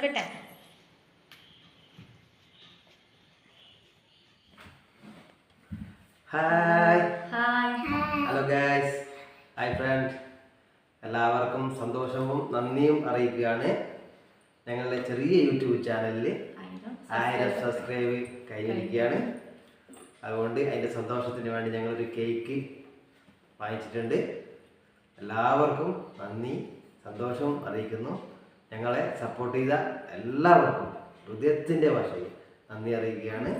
എടുക്കട്ടെ hi hi hello guys hi friend എല്ലാവർക്കും സന്തോഷവും നന്ദിയും അറിയിക്കുകയാണ് ഞങ്ങളുടെ ചെറിയ യൂട്യൂബ് ചാനലിൽ ആയിരം സബ്സ്ക്രൈബ് കയ്യിലിരിക്കുകയാണ് അതുകൊണ്ട് അതിന്റെ സന്തോഷത്തിന് വേണ്ടി ഞങ്ങളൊരു കേക്ക് വാങ്ങിച്ചിട്ടുണ്ട്. എല്ലാവർക്കും നന്ദി സന്തോഷവും അറിയിക്കുന്നു. ഞങ്ങളെ സപ്പോർട്ട് ചെയ്ത എല്ലാവർക്കും ഹൃദയത്തിന്റെ ഭാഷയിൽ നന്ദി അറിയിക്കുകയാണ്.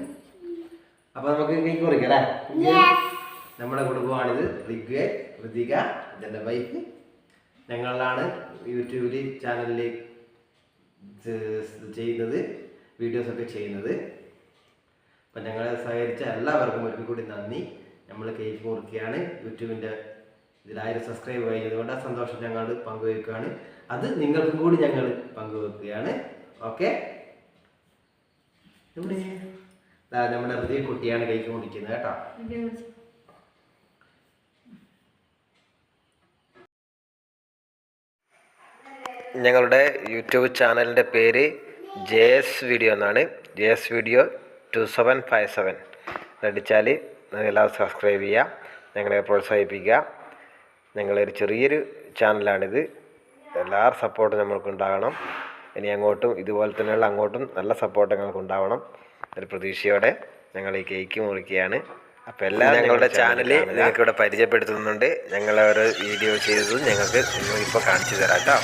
അപ്പോൾ നമുക്ക് കേക്ക് അല്ലേ? നമ്മുടെ കുടുംബമാണിത് ഋഗ്വേ ഋതിക ഇതെന്റെ വൈഫ് ഞങ്ങളാണ് യൂട്യൂബിൽ ചാനലിൽ ചെയ്യുന്നത് വീഡിയോസൊക്കെ ചെയ്യുന്നത്. അപ്പം ഞങ്ങളെ സഹകരിച്ച എല്ലാവർക്കും ഒരിക്കൽ കൂടി നന്ദി. നമ്മൾ കേക്ക് മുറിക്കുകയാണ് യൂട്യൂബിന്റെ ഇതിലായിരം സബ്സ്ക്രൈബ് കഴിഞ്ഞതുകൊണ്ട് ആ സന്തോഷം ഞങ്ങൾ പങ്കുവെക്കുകയാണ്. അത് നിങ്ങൾക്കും കൂടി ഞങ്ങൾ പങ്കുവെക്കുകയാണ്. ഓക്കെ നമ്മുടെ ഹൃദയ കുട്ടിയാണ് കേക്ക് കുടിക്കുന്നത് കേട്ടോ. ഞങ്ങളുടെ യൂട്യൂബ് ചാനലിന്റെ പേര് ജെ എസ് വീഡിയോ എന്നാണ്. J S video two seven five seven അടിച്ചാൽ എല്ലാവരും സബ്സ്ക്രൈബ് ചെയ്യുക. ഞങ്ങളെ പ്രോത്സാഹിപ്പിക്കുക. നിങ്ങളൊരു ചെറിയൊരു ചാനലാണിത്. എല്ലാ സപ്പോർട്ടും നമ്മൾക്കുണ്ടാകണം. ഇനി അങ്ങോട്ടും ഇതുപോലെ തന്നെയുള്ള അങ്ങോട്ടും നല്ല സപ്പോർട്ട് ഞങ്ങൾക്കുണ്ടാവണം ഒരു പ്രതീക്ഷയോടെ ഞങ്ങൾ ഈ കേക്ക് മുറിക്കുകയാണ്. അപ്പോൾ എല്ലാം ഞങ്ങളുടെ ചാനൽ നിങ്ങൾക്ക് ഇവിടെ പരിചയപ്പെടുത്തുന്നുണ്ട്. ഞങ്ങൾ ഒരു വീഡിയോ ചെയ്തതും ഞങ്ങൾക്ക് ഇപ്പോൾ കാണിച്ചു തരാം കേട്ടോ